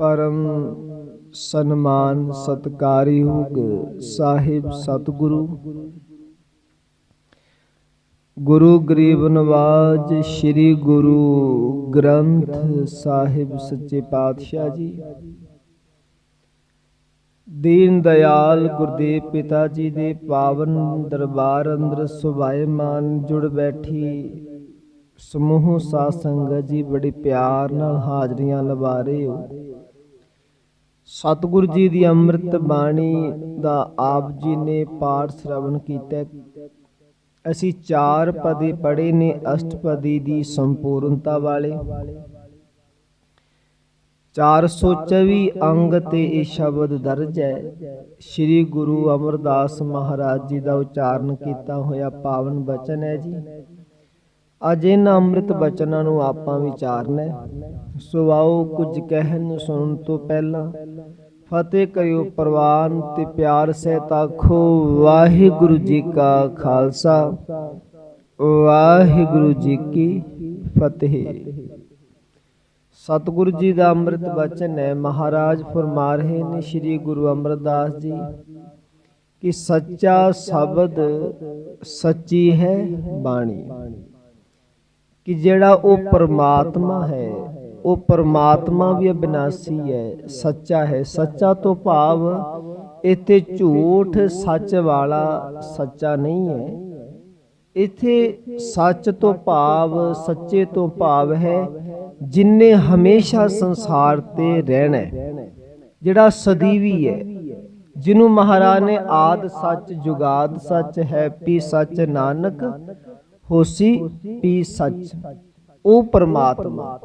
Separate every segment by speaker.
Speaker 1: ਪਰਮ ਸਨਮਾਨ ਸਤਕਾਰਯੋਗ ਸਾਹਿਬ ਸਤਿਗੁਰੂ। ਗੁਰੂ ਗਰੀਬ ਨਵਾਜ ਸ੍ਰੀ ਗੁਰੂ ਗ੍ਰੰਥ ਸਾਹਿਬ ਸੱਚੇ ਪਾਤਸ਼ਾਹ ਜੀ। ਦੀਨ ਦਇਆਲ ਗੁਰਦੇਵ ਪਿਤਾ ਜੀ ਦੇ ਪਾਵਨ ਦਰਬਾਰ ਅੰਦਰ ਸੁਭਾਏਮਾਨ ਜੁੜ ਬੈਠੀ ਸਮੂਹ ਸਾਧ ਸੰਗਤ ਜੀ, ਬੜੇ ਪਿਆਰ ਨਾਲ ਹਾਜ਼ਰੀਆਂ ਲਵਾ ਰਹੇ ਹੋ। ਸਤਿਗੁਰੂ ਜੀ ਦੀ ਅੰਮ੍ਰਿਤ ਬਾਣੀ ਦਾ ਆਪ ਜੀ ਨੇ ਪਾਠ ਸ਼ਰਵਣ ਕੀਤਾ। ਅਸੀਂ ਚਾਰ ਪਦੇ ਪੜ੍ਹੇ ਨੇ ਅਸ਼ਟਪਦੀ ਦੀ ਸੰਪੂਰਨਤਾ ਵਾਲੇ। 424 ਅੰਗ ਤੇ ਇਹ ਸ਼ਬਦ ਦਰਜ ਹੈ। ਸ੍ਰੀ ਗੁਰੂ ਅਮਰਦਾਸ ਮਹਾਰਾਜ ਜੀ ਦਾ ਉਚਾਰਨ ਕੀਤਾ ਹੋਇਆ ਪਾਵਨ ਬਚਨ ਹੈ ਜੀ। ਅੱਜ ਇਹਨਾਂ ਅੰਮ੍ਰਿਤ ਬਚਨਾਂ ਨੂੰ ਆਪਾਂ ਵਿਚਾਰਨਾ ਹੈ। ਸੋ ਆਓ ਕੁਝ ਕਹਿਣ ਸੁਣਨ ਤੋਂ ਪਹਿਲਾਂ, ਫਤਿਹ ਕਰਿਓ ਪ੍ਰਵਾਨ ਤੇ ਪਿਆਰ ਸਹਿਤ ਆਖੋ, ਵਾਹਿਗੁਰੂ ਜੀ ਕਾ ਖਾਲਸਾ, ਵਾਹਿਗੁਰੂ ਜੀ ਕੀ ਫਤਿਹ। ਸਤਿਗੁਰੂ ਜੀ ਦਾ ਅੰਮ੍ਰਿਤ ਬਚਨ ਹੈ। ਮਹਾਰਾਜ ਫਰਮਾ ਰਹੇ ਨੇ ਸ੍ਰੀ ਗੁਰੂ ਅਮਰਦਾਸ ਜੀ ਕਿ ਸੱਚਾ ਸ਼ਬਦ ਸੱਚੀ ਹੈ ਬਾਣੀ। ਕਿ ਜਿਹੜਾ ਉਹ ਪਰਮਾਤਮਾ ਹੈ, ਉਹ ਪਰਮਾਤਮਾ ਵੀ ਅਬਿਨਾਸੀ ਹੈ, ਸੱਚਾ ਹੈ। ਸੱਚਾ ਤੋਂ ਭਾਵ ਇੱਥੇ ਝੂਠ ਸੱਚ ਵਾਲਾ ਸੱਚਾ ਨਹੀਂ ਹੈ। ਇੱਥੇ ਸੱਚ ਤੋਂ ਭਾਵ, ਸੱਚੇ ਤੋਂ ਭਾਵ ਹੈ ਜਿਨਨੇ ਹਮੇਸ਼ਾ ਸੰਸਾਰ ਤੇ ਰਹਿਣਾ ਜਿਹੜਾ ਸਦੀਵੀ ਹੈ, ਜਿਹਨੂੰ ਮਹਾਰਾਜ ਨੇ ਆਦ ਸੱਚ, ਜੁਗਾਦ ਸੱਚ, ਹੈਪੀ ਸੱਚ, ਨਾਨਕ ਹੋਸੀ ਪੀ ਸੱਚ। ਉਹ ਪਰਮਾਤਮਾ।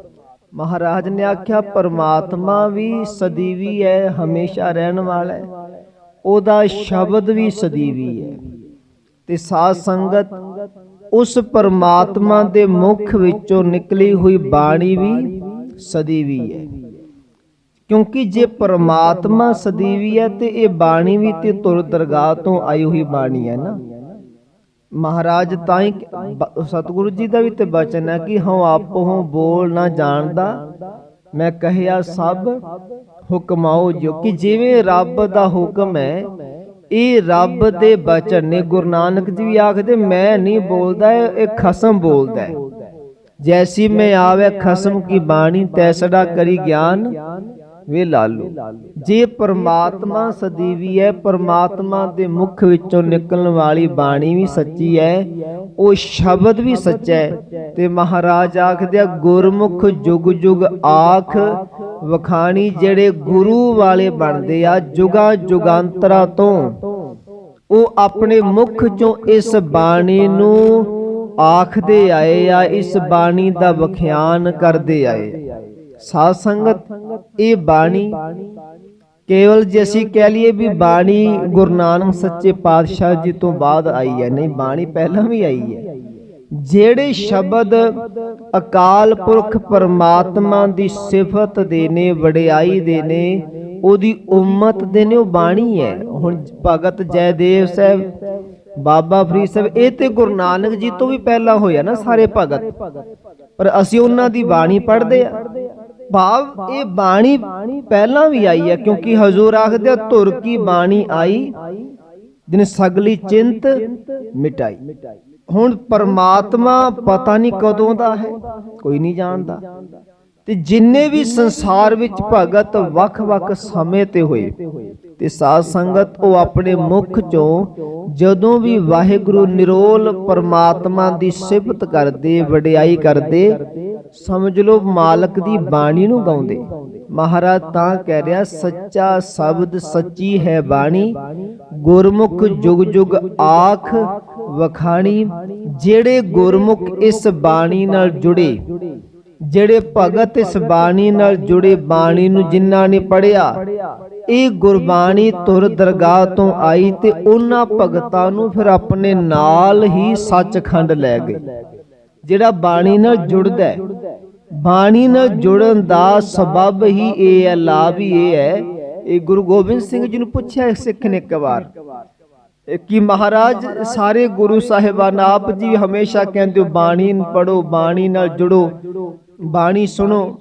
Speaker 1: ਮਹਾਰਾਜ ਨੇ ਆਖਿਆ, ਪਰਮਾਤਮਾ ਵੀ ਸਦੀਵੀ ਹੈ ਹਮੇਸ਼ਾ ਰਹਿਣ ਵਾਲਾ ਹੈ ਉਹਦਾ ਸ਼ਬਦ ਵੀ ਸਦੀਵੀ ਹੈ ਤੇ ਸਾਧ ਸੰਗਤ, ਉਸ ਪਰਮਾਤਮਾ ਦੇ ਮੁਖ ਵਿੱਚੋਂ ਨਿਕਲੀ ਹੋਈ ਬਾਣੀ ਵੀ ਸਦੀਵੀ ਹੈ ਕਿਉਂਕਿ ਜੇ ਪਰਮਾਤਮਾ ਸਦੀਵੀ ਹੈ ਤੇ ਇਹ ਬਾਣੀ ਵੀ ਤੇ ਤੁਰ ਦਰਗਾਹ ਤੋਂ ਆਈ ਹੋਈ ਬਾਣੀ ਹੈ ਨਾ। ਮਹਾਰਾਜ ਤਾਂ ਹੀ ਸਤਿਗੁਰੂ ਜੀ ਦਾ ਵੀ ਤੇ ਬਚਨ ਹੈ ਕਿ ਹਉ ਆਪੋ ਬੋਲ ਨਾ ਜਾਣਦਾ। ਮੈਂ ਕਹਿਆ, ਸਭ ਹੁਕਮਾਓ ਜੋ ਕਿ ਜਿਵੇਂ ਰੱਬ ਦਾ ਹੁਕਮ ਹੈ, ਇਹ ਰੱਬ ਦੇ ਬਚਨ ਨੇ। ਗੁਰੂ ਨਾਨਕ ਜੀ ਵੀ ਆਖਦੇ, ਮੈਂ ਨਹੀਂ ਬੋਲਦਾ ਇਹ ਇਹ ਖਸਮ ਬੋਲਦਾ ਹੈ। ਜੈਸੀ ਮੈਂ ਆਵੇ, ਖਸਮ ਕੀ ਬਾਣੀ, ਤੈਸੜਾ ਕਰੀ ਗਿਆਨ। ਵੇ ਲਾਲੂ। ਜੇ ਪਰਮਾਤਮਾ ਸਦੀਵੀ ਹੈ, ਪਰਮਾਤਮਾ ਦੇ ਮੁਖ ਵਿੱਚੋਂ ਨਿਕਲਣ ਵਾਲੀ ਬਾਣੀ ਵੀ ਸੱਚੀ ਹੈ, ਉਹ ਸ਼ਬਦ ਵੀ ਸੱਚਾ ਹੈ। ਤੇ ਮਹਾਰਾਜ ਆਖਦੇ ਆ, ਗੁਰਮੁਖ ਜੁਗ ਜੁਗ ਆਖ, ਵਖਾਣੀ ਜਿਹੜੇ ਗੁਰੂ ਵਾਲੇ ਬਣਦੇ ਆ, ਜੁਗਾ ਜੁਗਾਂਤਰਾ ਤੋਂ, ਉਹ ਆਪਣੇ ਮੁਖ ਚੋਂ ਇਸ ਬਾਣੀ ਨੂੰ ਆਖਦੇ ਆਏ ਆ, ਇਸ ਬਾਣੀ ਦਾ ਵਿਖਿਆਨ ਕਰਦੇ ਆਏ। ਸਾਧ ਸੰਗਤ, ਇਹ ਬਾਣੀ ਕੇਵਲ ਜੇ ਅਸੀਂ ਕਹਿ ਲਈਏ ਵੀ ਬਾਣੀ ਗੁਰੂ ਨਾਨਕ ਸੱਚੇ ਪਾਤਸ਼ਾਹ ਜੀ ਤੋਂ ਬਾਅਦ ਆਈ ਹੈ, ਨਹੀਂ, ਬਾਣੀ ਪਹਿਲਾਂ ਵੀ ਆਈ ਹੈ। ਜਿਹੜੇ ਸ਼ਬਦ ਅਕਾਲ ਪੁਰਖ ਪਰਮਾਤਮਾ ਦੀ ਸਿਫਤ ਦੇ ਨੇ, ਵਡਿਆਈ ਦੇ ਨੇ, ਉਹਦੀ ਉਮਤ ਦੇ ਨੇ, ਉਹ ਬਾਣੀ ਹੈ। ਹੁਣ ਭਗਤ ਜੈਦੇਵ ਸਾਹਿਬ, ਬਾਬਾ ਫਰੀਦ ਸਾਹਿਬ, ਇਹ ਤੇ ਗੁਰੂ ਨਾਨਕ ਜੀ ਤੋਂ ਵੀ ਪਹਿਲਾਂ ਹੋਇਆ ਨਾ ਸਾਰੇ ਭਗਤ। ਪਰ ਅਸੀਂ ਉਹਨਾਂ ਦੀ ਬਾਣੀ ਪੜ੍ਹਦੇ ਆ। ਭਾਵ ਇਹ ਬਾਣੀ ਪਹਿਲਾਂ ਵੀ ਆਈ ਹੈ ਕਿਉਂਕਿ ਹਜ਼ੂਰ ਆਖਦੇ ਆ, ਧੁਰ ਕੀ ਬਾਣੀ ਆਈ? ਦਿਨ ਸਗਲੀ ਚਿੰਤ ਮਿਟਾਈ। ਹੁਣ ਪਰਮਾਤਮਾ ਪਤਾ ਨਹੀਂ ਕਦੋਂ ਦਾ ਹੈ ਕੋਈ ਨਹੀਂ ਜਾਣਦਾ। ਤੇ ਜਿੰਨੇ ਵੀ ਸੰਸਾਰ ਵਿੱਚ ਭਗਤ ਵੱਖ-ਵੱਖ ਸਮੇਂ ਤੇ ਹੋਏ, ਤੇ ਸਾਧ ਸੰਗਤ ਉਹ ਆਪਣੇ ਮੁਖ ਚੋਂ ਜਦੋਂ ਵੀ ਵਾਹਿਗੁਰੂ ਨਿਰੋਲ ਪਰਮਾਤਮਾ ਦੀ ਸਿਫਤ ਕਰਦੇ, ਵਡਿਆਈ ਕਰਦੇ, ਸਮਝ ਲਓ ਮਾਲਕ ਦੀ ਬਾਣੀ ਨੂੰ ਗਾਉਂਦੇ। ਮਹਾਰਾਜ ਤਾਂ ਕਹਿ ਰਿਹਾ, ਸੱਚਾ ਸ਼ਬਦ ਸੱਚੀ ਹੈ ਬਾਣੀ, ਗੁਰਮੁਖ ਜੁਗ ਜੁਗ ਆਖ ਵਖਾਣੀ, ਜਿਹੜੇ ਗੁਰਮੁਖ ਇਸ ਬਾਣੀ ਨਾਲ ਜੁੜੇ ਜਿਹੜੇ ਭਗਤ ਇਸ ਬਾਣੀ ਨਾਲ ਜੁੜੇ ਬਾਣੀ ਨੂੰ ਜਿਨ੍ਹਾਂ ਨੇ ਪੜਿਆ ਇਹ ਗੁਰਬਾਣੀ ਤੁਰ ਦਰਗਾਹ ਤੋਂ ਆਈ ਤੇ ਉਹਨਾਂ ਭਗਤਾਂ ਨੂੰ ਫਿਰ ਆਪਣੇ ਨਾਲ ਹੀ ਸੱਚਖੰਡ ਲੈ ਗਏ। ਜਿਹੜਾ ਬਾਣੀ ਨਾਲ ਜੁੜਦਾ ਹੈ, ਬਾਣੀ ਨਾਲ ਜੁੜਨ ਦਾ ਸਬਬ ਹੀ ਇਹ ਹੈ, ਲਾਭ ਹੀ ਇਹ ਹੈ। ਇਹ ਗੁਰੂ ਗੋਬਿੰਦ ਸਿੰਘ ਜੀ ਨੂੰ ਪੁੱਛਿਆ ਸਿੱਖ ਨੇ ਇੱਕ ਵਾਰ ਕਿ ਮਹਾਰਾਜ, ਸਾਰੇ ਗੁਰੂ ਸਾਹਿਬਾਨ ਆਪ ਜੀ ਹਮੇਸ਼ਾ ਕਹਿੰਦੇ ਹੋ, ਬਾਣੀ ਪੜੋ ਬਾਣੀ ਨਾਲ ਜੁੜੋ। ਬਾਣੀ ਸੁਣੋ।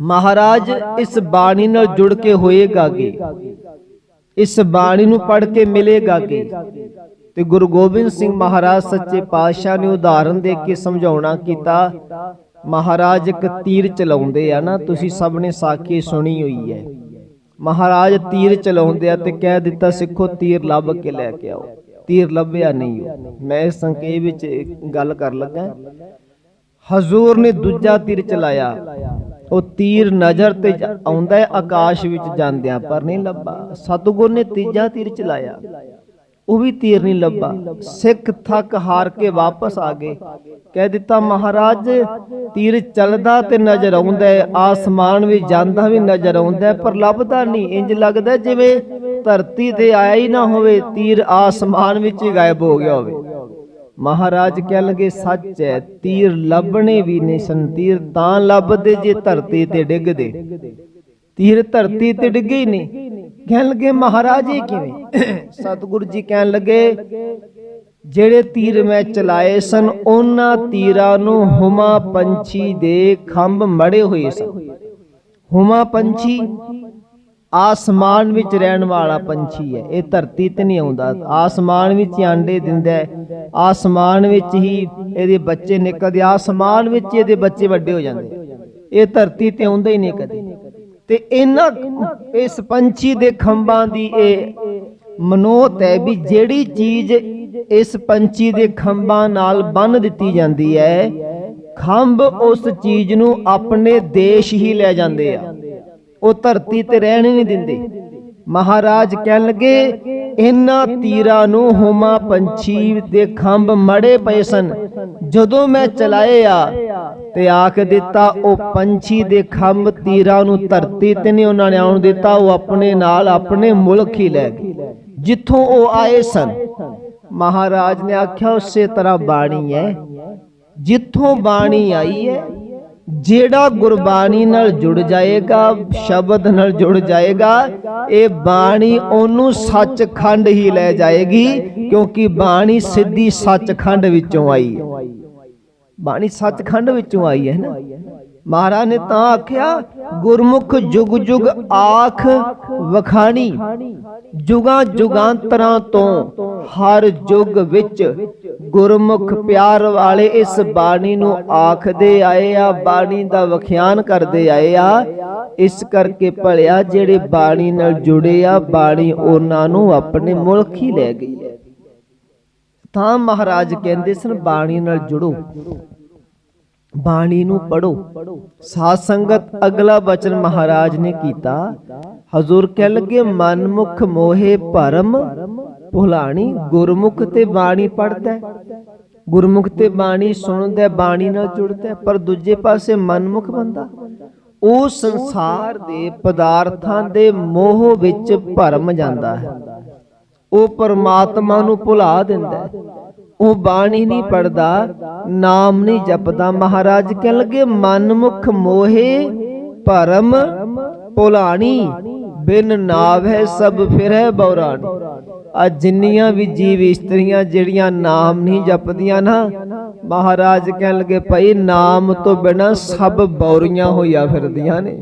Speaker 1: ਮਹਾਰਾਜ, ਇਸ ਬਾਣੀ ਨਾਲ ਜੁੜ ਕੇ ਹੋਏਗਾ ਕਿ? ਇਸ ਬਾਣੀ ਨੂੰ ਪੜ੍ਹ ਕੇ ਮਿਲੇਗਾ ਕਿ? ਤੇ ਗੁਰੂ ਗੋਬਿੰਦ ਸਿੰਘ ਮਹਾਰਾਜ ਸੱਚੇ ਪਾਤਸ਼ਾਹ ਨੇ ਉਦਾਹਰਨ ਦੇ ਕੇ ਸਮਝਾਉਣਾ ਕੀਤਾ, ਮਹਾਰਾਜ ਇੱਕ ਤੀਰ ਚਲਾਉਂਦੇ ਆ ਨਾ, ਤੁਸੀਂ ਸਭ ਨੇ ਸਾਖੀ ਸੁਣੀ ਹੋਈ ਹੈ। ਮਹਾਰਾਜ ਤੀਰ ਚਲਾਉਂਦੇ ਆ ਤੇ ਕਹਿ ਦਿੱਤਾ, ਸਿੱਖੋ, ਤੀਰ ਲੱਭ ਕੇ ਲੈ ਕੇ ਆਓ। ਤੀਰ ਲੱਭਿਆ ਨਹੀਂ ਉਹ। ਮੈਂ ਇਸ ਸੰਖੇਪ ਵਿੱਚ ਗੱਲ ਕਰ ਲੱਗਾ। ਹਜ਼ੂਰ ਨੇ ਦੂਜਾ ਤੀਰ ਚਲਾਇਆ। ਉਹ ਤੀਰ ਨਜ਼ਰ ਤੇ ਆਉਂਦਾ ਹੈ, ਆਕਾਸ਼ ਵਿੱਚ ਜਾਂਦਿਆਂ, ਪਰ ਨਹੀਂ ਲੱਭਾ। ਸਤਿਗੁਰ ਨੇ ਤੀਜਾ ਤੀਰ ਚਲਾਇਆ। ਉਹ ਵੀ ਤੀਰ ਨਹੀਂ ਲੱਭਾ। ਸਿੱਖ ਥੱਕ ਹਾਰ ਕੇ ਵਾਪਸ ਆ ਗਏ। ਕਹਿ ਦਿੱਤਾ, ਮਹਾਰਾਜ, ਤੀਰ ਚੱਲਦਾ ਤੇ ਨਜ਼ਰ ਆਉਂਦਾ ਹੈ। ਆਸਮਾਨ ਵੀ ਜਾਂਦਾ ਵੀ ਨਜ਼ਰ ਆਉਂਦਾ ਪਰ ਲੱਭਦਾ ਨਹੀਂ। ਇੰਜ ਲੱਗਦਾ ਹੈ ਜਿਵੇਂ ਧਰਤੀ ਤੇ ਆਇਆ ਹੀ ਨਾ ਹੋਵੇ, ਤੀਰ ਆਸਮਾਨ ਵਿੱਚ ਹੀ ਗਾਇਬ ਹੋ ਗਿਆ ਹੋਵੇ। ਮਹਾਰਾਜ ਕਹਿਣ ਲੱਗੇ ਸੱਚ ਹੈ, ਤੀਰ ਲੱਭਣੇ ਵੀ ਨਹੀਂ ਸਨ ਤੀਰ ਤਾਂ ਲੱਭਦੇ ਜੇ ਧਰਤੀ ਤੇ ਡਿੱਗਦੇ। ਤੀਰ ਧਰਤੀ ਤੇ ਡਿੱਗੇ ਹੀ ਨਹੀਂ ਕਹਿਣ ਲੱਗੇ ਮਹਾਰਾਜ, ਇਹ ਕਿਵੇਂ? ਸਤਿਗੁਰੂ ਜੀ ਕਹਿਣ ਲੱਗੇ, ਜਿਹੜੇ ਤੀਰ ਮੈਂ ਚਲਾਏ ਸਨ, ਉਹਨਾਂ ਤੀਰਾਂ ਨੂੰ ਹੁਮਾ ਪੰਛੀ ਦੇ ਖੰਭ ਮੜੇ ਹੋਏ ਸਨ। ਹੁਮਾ ਪੰਛੀ ਆਸਮਾਨ ਵਿੱਚ ਰਹਿਣ ਵਾਲਾ ਪੰਛੀ ਹੈ। ਇਹ ਧਰਤੀ ਤੇ ਨਹੀਂ ਆਉਂਦਾ। ਆਸਮਾਨ ਵਿੱਚ ਹੀ ਆਂਡੇ ਦਿੰਦਾ ਹੈ। ਆਸਮਾਨ ਵਿੱਚ ਹੀ ਇਹਦੇ ਬੱਚੇ ਨਿਕਲਦੇ। ਆਸਮਾਨ ਵਿੱਚ ਇਹਦੇ ਬੱਚੇ ਵੱਡੇ ਹੋ ਜਾਂਦੇ। ਇਹ ਧਰਤੀ ਤੇ ਆਉਂਦਾ ਹੀ ਨਹੀਂ ਕਦੇ। ਤੇ ਇਹਨਾਂ ਇਸ ਪੰਛੀ ਦੇ ਖੰਭਾਂ ਦੀ ਇਹ ਮਨੋਤ ਹੈ ਵੀ ਜਿਹੜੀ ਚੀਜ਼ ਇਸ ਪੰਛੀ ਦੇ ਖੰਭਾਂ ਨਾਲ ਬੰਨ ਦਿੱਤੀ ਜਾਂਦੀ ਹੈ, ਖੰਭ ਉਸ ਚੀਜ਼ ਨੂੰ ਆਪਣੇ ਦੇਸ਼ ਹੀ ਲੈ ਜਾਂਦੇ ਆ। ਉਹ ਧਰਤੀ ਤੇ ਰਹਿਣ ਹੀ ਨਹੀਂ ਦਿੰਦੇ। ਮਹਾਰਾਜ ਕਹਿਣ ਲੱਗੇ, ਇਹਨਾਂ ਤੀਰਾਂ ਨੂੰ ਹੁਮਾ ਪੰਛੀ ਦੇ ਖੰਭ ਮੜੇ ਪਏ ਸਨ। ਜਦੋਂ ਮੈਂ ਚਲਾਏ ਆ ਤੇ ਆਖ ਦਿੱਤਾ, ਉਹ ਪੰਛੀ ਦੇ ਖੰਭ ਤੀਰਾਂ ਨੂੰ ਧਰਤੀ ਤੇ ਨਹੀਂ ਉਹਨਾਂ ਨੇ ਆਉਣ ਦਿੱਤਾ, ਉਹ ਆਪਣੇ ਨਾਲ ਆਪਣੇ ਮੁਲਕ ਹੀ ਲੈ ਗਏ। ਜਿੱਥੋਂ ਉਹ ਆਏ ਸਨ। ਮਹਾਰਾਜ ਨੇ ਆਖਿਆ, ਉਸੇ ਤਰ੍ਹਾਂ ਬਾਣੀ ਹੈ। ਜਿੱਥੋਂ ਬਾਣੀ ਆਈ ਹੈ ਜਿਹੜਾ ਗੁਰਬਾਣੀ ਨਾਲ ਜੁੜ ਜਾਏਗਾ, ਸ਼ਬਦ ਨਾਲ ਜੁੜ ਜਾਏਗਾ, ਇਹ ਬਾਣੀ ਉਹਨੂੰ ਸੱਚਖੰਡ ਹੀ ਲੈ ਜਾਏਗੀ, ਕਿਉਂਕਿ ਬਾਣੀ ਸਿੱਧੀ ਸੱਚਖੰਡ ਵਿੱਚੋਂ ਆਈ ਹੈ। ਬਾਣੀ ਸੱਚਖੰਡ ਵਿੱਚੋਂ ਆਈ ਹੈ ਨਾ। ਮਹਾਰਾਜ ਨੇ ਤਾਂ ਆਖਿਆ, ਗੁਰਮੁਖ ਜੁਗ ਜੁਗ ਆਖ ਵਖਾਣੀ, ਜੁਗਾਂ ਜੁਗਾਂਤਰਾਂ ਤੋਂ, ਹਰ ਜੁਗ ਵਿੱਚ ਗੁਰਮੁਖ ਪਿਆਰ ਵਾਲੇ ਇਸ ਬਾਣੀ ਨੂੰ ਆਖਦੇ ਆਏ ਆ, ਬਾਣੀ ਦਾ ਵਖਿਆਨ ਕਰਦੇ ਆਏ ਆ। ਇਸ ਕਰਕੇ ਭਲਿਆ ਜਿਹੜੇ ਬਾਣੀ ਨਾਲ ਜੁੜੇ ਆ, ਬਾਣੀ ਉਹਨਾਂ ਨੂੰ ਆਪਣੇ ਮੁਲਕ ਹੀ ਲੈ ਗਈ ਤਾਂ ਮਹਾਰਾਜ ਕਹਿੰਦੇ ਸਨ, ਬਾਣੀ ਨਾਲ ਜੁੜੋ। ਬਾਣੀ ਨੂੰ ਪੜੋ ਸਾਧ ਸੰਗਤ ਅਗਲਾ ਬਚਨ ਮਹਾਰਾਜ ਨੇ ਕੀਤਾ, ਹਜ਼ੂਰ ਕਹਿ ਲੱਗੇ, ਮਨਮੁਖ ਮੋਹੇ ਭਰਮ, ਭੁਲਾਣੀ ਗੁਰਮੁਖ ਤੇ ਬਾਣੀ ਪੜਦਾ ਗੁਰਮੁਖ ਤੇ ਬਾਣੀ ਸੁਣਦਾ, ਬਾਣੀ ਨਾਲ ਜੁੜਦਾ ਪਰ ਦੂਜੇ ਪਾਸੇ ਮਨਮੁਖ ਬੰਦਾ। ਉਹ ਸੰਸਾਰ ਦੇ ਪਦਾਰਥਾਂ ਦੇ ਮੋਹ ਵਿੱਚ ਭਰਮ ਜਾਂਦਾ ਹੈ। ਉਹ ਪਰਮਾਤਮਾ ਨੂੰ ਭੁਲਾ ਦਿੰਦਾ। ਹੈ ਉਹ ਬਾਣੀ ਨਹੀਂ ਪੜਦਾ ਨਾਮ ਨਹੀਂ ਜਪਦਾ। ਮਹਾਰਾਜ ਕਹਿਣ ਲੱਗੇ ਮਨਮੁਖ ਮੋਹੇ ਭਰਮ ਭੁਲਾਣੀ ਬਿਨ ਨਾਵ ਹੈ ਸਭ ਫਿਰੈ ਬੌਰਾਣੀ ਆ ਜਿੰਨੀਆਂ ਵੀ ਜੀਵ ਇਸਤਰੀਆਂ ਜਿਹੜੀਆਂ ਨਾਮ ਨਹੀਂ ਜਪਦੀਆਂ ਨਾ ਮਹਾਰਾਜ ਕਹਿਣ ਲੱਗੇ ਭਾਈ ਨਾਮ ਤੋਂ ਬਿਨਾ ਸਭ ਬੌਰੀਆਂ ਹੋਈਆਂ ਫਿਰਦੀਆਂ ਨੇ।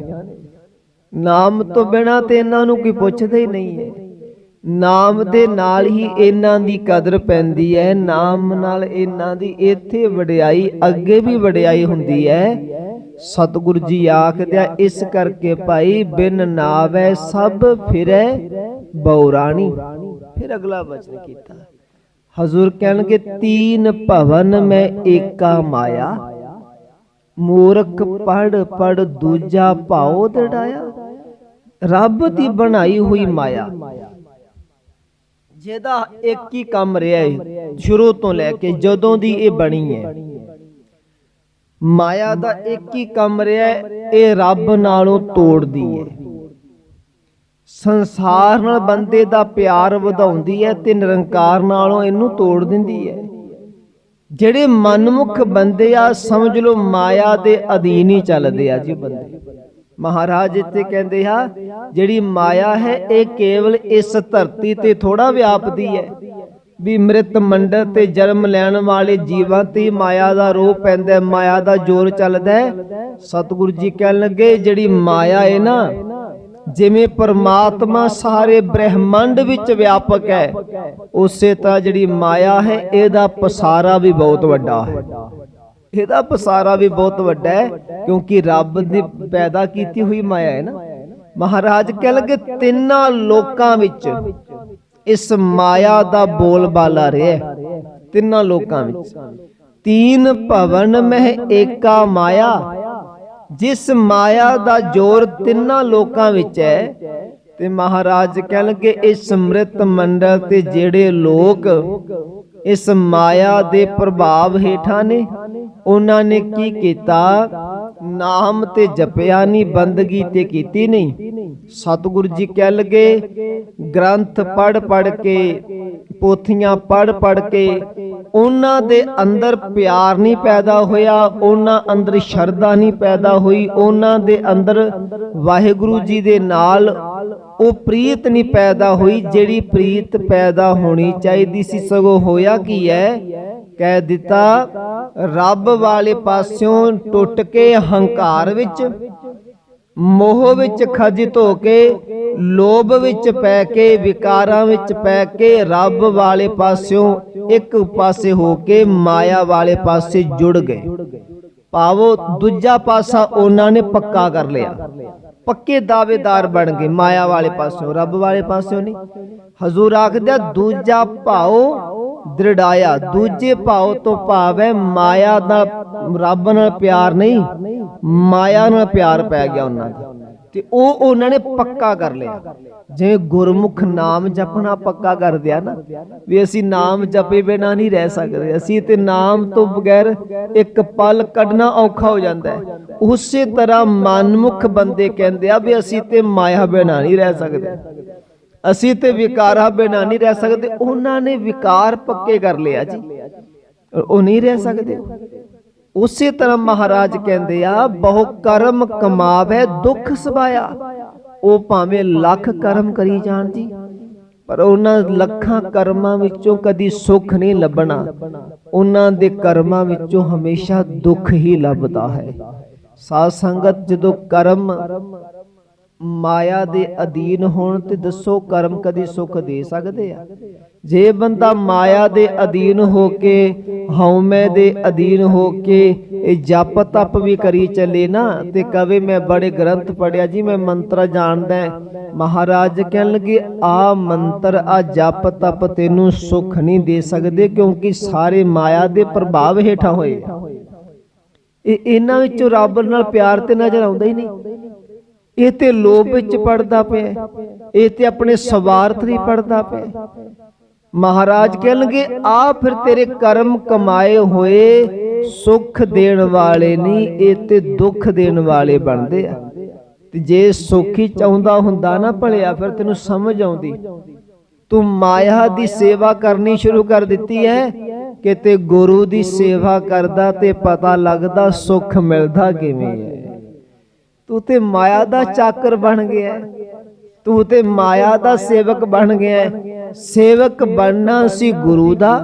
Speaker 1: ਨਾਮ ਤੋਂ ਬਿਨਾ ਤੇ ਇਹਨਾਂ ਨੂੰ ਕੋਈ ਪੁੱਛਦਾ ਹੀ ਨਹੀਂ ਹੈ। ਨਾਮ ਦੇ ਨਾਲ ਹੀ ਇਹਨਾਂ ਦੀ ਕਦਰ ਪੈਂਦੀ ਹੈ। ਨਾਮ ਨਾਲ ਇਹਨਾਂ ਦੀ ਇੱਥੇ ਵਡਿਆਈ ਅੱਗੇ ਵੀ ਵਡਿਆਈ ਹੁੰਦੀ ਹੈ। ਸਤਿਗੁਰੂ ਜੀ ਆਖਦੇ ਆ ਇਸ ਕਰਕੇ ਭਾਈ ਬਿਨ ਨਾਵੈ ਸਭ ਫਿਰੈ ਬੌਰਾਣੀ ਫਿਰ ਅਗਲਾ ਬਚਨ ਕੀਤਾ ਹਜ਼ੂਰ ਕਹਿਣਗੇ ਤੀਨ ਭਵਨ ਮੈਂ ਏਕਾ ਮਾਇਆ। ਮੂਰਖ ਪੜ ਪੜ ਦੂਜਾ ਭਾਉ ਦੜਾਇਆ। ਰੱਬ ਦੀ ਬਣਾਈ ਹੋਈ ਮਾਇਆ। ਜਿਹਦਾ ਇੱਕ ਹੀ ਕੰਮ ਰਿਹਾ ਹੈ ਸ਼ੁਰੂ ਤੋਂ ਲੈ ਕੇ ਜਦੋਂ ਦੀ ਇਹ ਬਣੀ ਹੈ ਮਾਇਆ ਦਾ ਇੱਕ ਹੀ ਕੰਮ ਰਿਹਾ ਹੈ ਇਹ ਰੱਬ ਨਾਲੋਂ ਤੋੜਦੀ ਹੈ ਸੰਸਾਰ ਨਾਲ ਬੰਦੇ ਦਾ ਪਿਆਰ ਵਧਾਉਂਦੀ ਹੈ ਤੇ ਨਿਰੰਕਾਰ ਨਾਲੋਂ ਇਹਨੂੰ ਤੋੜ ਦਿੰਦੀ ਹੈ ਜਿਹੜੇ ਮਨਮੁਖ ਬੰਦੇ ਆ, ਸਮਝ ਲਓ ਮਾਇਆ ਦੇ ਅਧੀਨ ਹੀ ਚੱਲਦੇ ਆ ਜੀ ਬੰਦੇ। ਮਹਾਰਾਜ ਇੱਥੇ ਕਹਿੰਦੇ ਆ, ਜਿਹੜੀ ਮਾਇਆ ਹੈ, ਇਹ ਕੇਵਲ ਇਸ ਧਰਤੀ ਤੇ ਥੋੜਾ ਵਿਆਪਦੀ ਹੈ। ਵੀ ਮ੍ਰਿਤ ਮੰਡਲ ਤੇ ਜਨਮ ਲੈਣ ਵਾਲੇ ਜੀਵਾਂ ਤੇ ਮਾਇਆ ਦਾ ਰੋਹ ਪੈਂਦਾ ਮਾਇਆ ਦਾ ਜ਼ੋਰ ਚੱਲਦਾ ਸਤਿਗੁਰੂ ਜੀ ਕਹਿਣ ਲੱਗੇ, ਜਿਹੜੀ ਮਾਇਆ ਹੈ ਨਾ, ਜਿਵੇਂ ਪਰਮਾਤਮਾ ਸਾਰੇ ਬ੍ਰਹਿਮੰਡ ਵਿੱਚ ਵਿਆਪਕ ਹੈ, ਉਸੇ ਤਰ੍ਹਾਂ ਜਿਹੜੀ ਮਾਇਆ ਹੈ, ਇਹਦਾ ਪਸਾਰਾ ਵੀ ਬਹੁਤ ਵੱਡਾ ਹੈ। ਇਹਦਾ ਪਸਾਰਾ ਵੀ ਬਹੁਤ ਵੱਡਾ ਹੈ, ਕਿਉਂਕਿ ਰੱਬ ਨੇ ਪੈਦਾ ਕੀਤੀ ਹੋਈ ਮਾਇਆ ਹੈ ਨਾ। ਮਹਾਰਾਜ ਕਹਿ ਲਗੇ, ਤਿੰਨਾਂ ਲੋਕਾਂ ਵਿੱਚ ਇਸ ਮਾਇਆ ਦਾ ਬੋਲਬਾਲਾ ਰਿਹਾ ਤਿੰਨਾਂ ਲੋਕਾਂ ਵਿੱਚ। ਤੀਨ ਭਵਨ ਮਹਿ ਏਕਾ ਮਾਇਆ। ਜਿਸ ਮਾਇਆ ਦਾ ਜ਼ੋਰ ਤਿੰਨਾਂ ਲੋਕਾਂ ਵਿੱਚ ਹੈ, ਤੇ ਮਹਾਰਾਜ ਕਹਿਣ ਲੱਗੇ ਇਸ ਸਮ੍ਰਿਤ ਮੰਡਲ ਤੇ ਜਿਹੜੇ ਲੋਕ ਇਸ ਮਾਇਆ ਦੇ ਪ੍ਰਭਾਵ ਹੇਠਾਂ ਨੇ। ਉਹਨਾਂ ਨੇ ਕੀ ਕੀਤਾ? ਨਾਮ ਤੇ ਜਪਿਆ ਨਹੀਂ, ਬੰਦਗੀ ਤੇ ਕੀਤੀ ਨਹੀਂ। ਸਤਿਗੁਰੂ ਜੀ ਕਹਿ ਲਗੇ, ਗ੍ਰੰਥ ਪੜ ਪੜ ਕੇ ਪੋਥੀਆਂ ਪੜ ਪੜ ਕੇ ਉਹਨਾਂ ਦੇ ਅੰਦਰ ਪਿਆਰ ਨਹੀਂ ਪੈਦਾ ਹੋਇਆ, ਉਹਨਾਂ ਅੰਦਰ ਸ਼ਰਧਾ ਨਹੀਂ ਪੈਦਾ ਹੋਈ, ਉਹਨਾਂ ਦੇ ਅੰਦਰ ਵਾਹਿਗੁਰੂ ਜੀ ਦੇ ਨਾਲ ਉਹ ਪ੍ਰੀਤ ਨਹੀਂ ਪੈਦਾ ਹੋਈ ਜਿਹੜੀ ਪ੍ਰੀਤ ਪੈਦਾ ਹੋਣੀ ਚਾਹੀਦੀ ਸੀ। ਸਗੋਂ ਹੋਇਆ ਕੀ ਹੈ? ਕਹਿ ਦਿੱਤਾ, ਰੱਬ ਵਾਲੇ ਪਾਸਿਓਂ ਟੁੱਟ ਕੇ ਹੰਕਾਰ ਵਿੱਚ ਮੋਹ ਵਿੱਚ ਖਜਿਤ ਹੋ ਕੇ, ਲੋਭ ਵਿੱਚ ਪੈ ਕੇ, ਵਿਕਾਰਾਂ ਵਿੱਚ ਪੈ ਕੇ, ਰੱਬ ਵਾਲੇ ਪਾਸਿਓਂ ਇੱਕ ਪਾਸੇ ਹੋ ਕੇ, ਮਾਇਆ ਵਾਲੇ ਪਾਸੇ ਜੁੜ ਗਏ। ਭਾਵੋ ਦੂਜਾ ਪਾਸਾ ਉਹਨਾਂ ਨੇ ਪੱਕਾ ਕਰ ਲਿਆ। ਪੱਕੇ ਦਾਅਵੇਦਾਰ ਬਣ ਗਏ ਮਾਇਆ ਵਾਲੇ ਪਾਸਿਓਂ, ਰੱਬ ਵਾਲੇ ਪਾਸਿਓਂ ਨਹੀਂ। ਹਜ਼ੂਰ ਆਖਦਾ ਦੂਜਾ ਭਾਉ ਦ੍ਰਿੜਾਇਆ, ਦੂਜੇ ਭਾਉ ਤੋਂ ਭਾਵ ਹੈ ਮਾਇਆ ਨਾਲ ਰੱਬ ਨਾਲ ਪਿਆਰ ਨਹੀਂ, ਮਾਇਆ ਨਾਲ ਪਿਆਰ ਪੈ ਗਿਆ ਉਹਨਾਂ ਦਾ। ਤੇ ਉਹ ਉਹਨਾਂ ਨੇ ਪੱਕਾ ਕਰ ਲਿਆ। ਜਿਵੇਂ ਗੁਰਮੁਖ ਨਾਮ ਜਪਣਾ ਪੱਕਾ ਕਰ ਦਿਆ ਨਾ, ਵੀ ਅਸੀਂ ਨਾਮ ਜਪੇ ਬਿਨਾ ਨਹੀਂ ਰਹਿ ਸਕਦੇ। ਅਸੀਂ ਤੇ ਨਾਮ ਤੋਂ ਬਗੈਰ ਇੱਕ ਪਲ ਕੱਢਣਾ ਔਖਾ ਹੋ ਜਾਂਦਾ ਹੈ। ਉਸੇ ਤਰ੍ਹਾਂ ਮਨਮੁਖ ਬੰਦੇ ਕਹਿੰਦੇ ਆ ਵੀ ਅਸੀਂ ਤੇ ਮਾਇਆ ਬਿਨਾ ਨਹੀਂ ਰਹਿ ਸਕਦੇ। ਅਸੀਂ ਤੇ ਵਿਕਾਰਾਂ ਬਿਨਾ ਨਹੀਂ ਰਹਿ ਸਕਦੇ। ਉਹਨਾਂ ਨੇ ਵਿਕਾਰ ਪੱਕੇ ਕਰ ਲਿਆ ਜੀ। ਉਹ ਨਹੀਂ ਰਹਿ ਸਕਦੇ। ਉਸੇ ਤਰ੍ਹਾਂ ਮਹਾਰਾਜ ਕਹਿੰਦੇ ਆ, ਬਹੁ ਕਰਮ ਕਮਾਵੇ, ਦੁੱਖ ਸਬਾਇਆ ਉਹ ਭਾਵੇਂ ਲੱਖ ਕਰਮ ਕਰੀ ਜਾਣ ਜੀ, ਪਰ ਉਹਨਾਂ ਲੱਖਾਂ ਕਰਮਾਂ ਵਿੱਚੋਂ ਕਦੀ ਸੁੱਖ ਨਹੀਂ ਲੱਭਣਾ। ਉਹਨਾਂ ਦੇ ਕਰਮਾਂ ਵਿੱਚੋਂ ਹਮੇਸ਼ਾ ਦੁੱਖ ਹੀ ਲੱਭਦਾ ਹੈ। ਸਾਧ ਸੰਗਤ, ਜਦੋਂ ਕਰਮ ਮਾਇਆ ਦੇ ਅਧੀਨ ਹੋਣ ਤੇ ਦੱਸੋ ਕਰਮ ਕਦੀ ਸੁੱਖ ਦੇ ਸਕਦੇ ਆ? ਜੇ ਬੰਦਾ ਮਾਇਆ ਦੇ ਅਧੀਨ ਹੋ ਕੇ, ਹਉਮੈ ਦੇ ਅਧੀਨ ਹੋ ਕੇ, ਇਹ ਜਪ ਤਪ ਵੀ ਕਰੀ ਚੱਲੇ ਨਾ, ਤੇ ਕਵੇ ਮੈਂ ਬੜੇ ਗ੍ਰੰਥ ਪੜਿਆ ਜੀ, ਮੈਂ ਮੰਤਰ ਜਾਣਦਾ ਮਹਾਰਾਜ ਕਹਿਣ ਲੱਗੇ, ਆ ਮੰਤਰ, ਆ ਜਪ ਤਪ ਤੈਨੂੰ ਸੁੱਖ ਨਹੀਂ ਦੇ ਸਕਦੇ, ਕਿਉਂਕਿ ਸਾਰੇ ਮਾਇਆ ਦੇ ਪ੍ਰਭਾਵ ਹੇਠਾਂ ਹੋਏ ਇਹ ਇਹਨਾਂ ਵਿੱਚੋਂ ਰੱਬ ਨਾਲ ਪਿਆਰ ਤੇ ਨਜ਼ਰ ਆਉਂਦਾ ਹੀ ਨਹੀਂ। ਇਹ ਤੇ ਲੋਭ ਵਿੱਚ ਪੜਦਾ ਪਿਆ। ਇਹ ਤੇ ਆਪਣੇ ਸਵਾਰਥ ਲਈ ਪੜਦਾ ਪਿਆ। ਮਹਾਰਾਜ ਕਹਿਣਗੇ ਆ ਫਿਰ ਤੇਰੇ ਕਰਮ ਕਮਾਏ ਹੋਏ ਸੁੱਖ ਦੇਣ ਵਾਲੇ ਨਹੀਂ ਇਹ ਤੇ ਦੁੱਖ ਦੇਣ ਵਾਲੇ ਬਣਦੇ ਆ। ਤੇ ਜੇ ਸੁੱਖ ਚਾਹੁੰਦਾ ਹੁੰਦਾ ਨਾ ਭਲਿਆ ਫਿਰ ਤੈਨੂੰ ਸਮਝ ਆਉਂਦੀ। ਤੂੰ ਮਾਇਆ ਦੀ ਸੇਵਾ ਕਰਨੀ ਸ਼ੁਰੂ ਕਰ ਦਿੱਤੀ ਹੈ। ਕਿ ਤੇ ਗੁਰੂ ਦੀ ਸੇਵਾ ਕਰਦਾ ਤੇ ਪਤਾ ਲੱਗਦਾ ਸੁੱਖ ਮਿਲਦਾ ਕਿਵੇਂ ਹੈ। ਤੂੰ ਤੇ ਮਾਇਆ ਦਾ ਚਾਕਰ ਬਣ ਗਿਆ। ਤੂੰ ਤੇ ਮਾਇਆ ਦਾ ਸੇਵਕ ਬਣ ਗਿਆ। ਸੇਵਕ ਬਣਨਾ ਸੀ ਗੁਰੂ ਦਾ।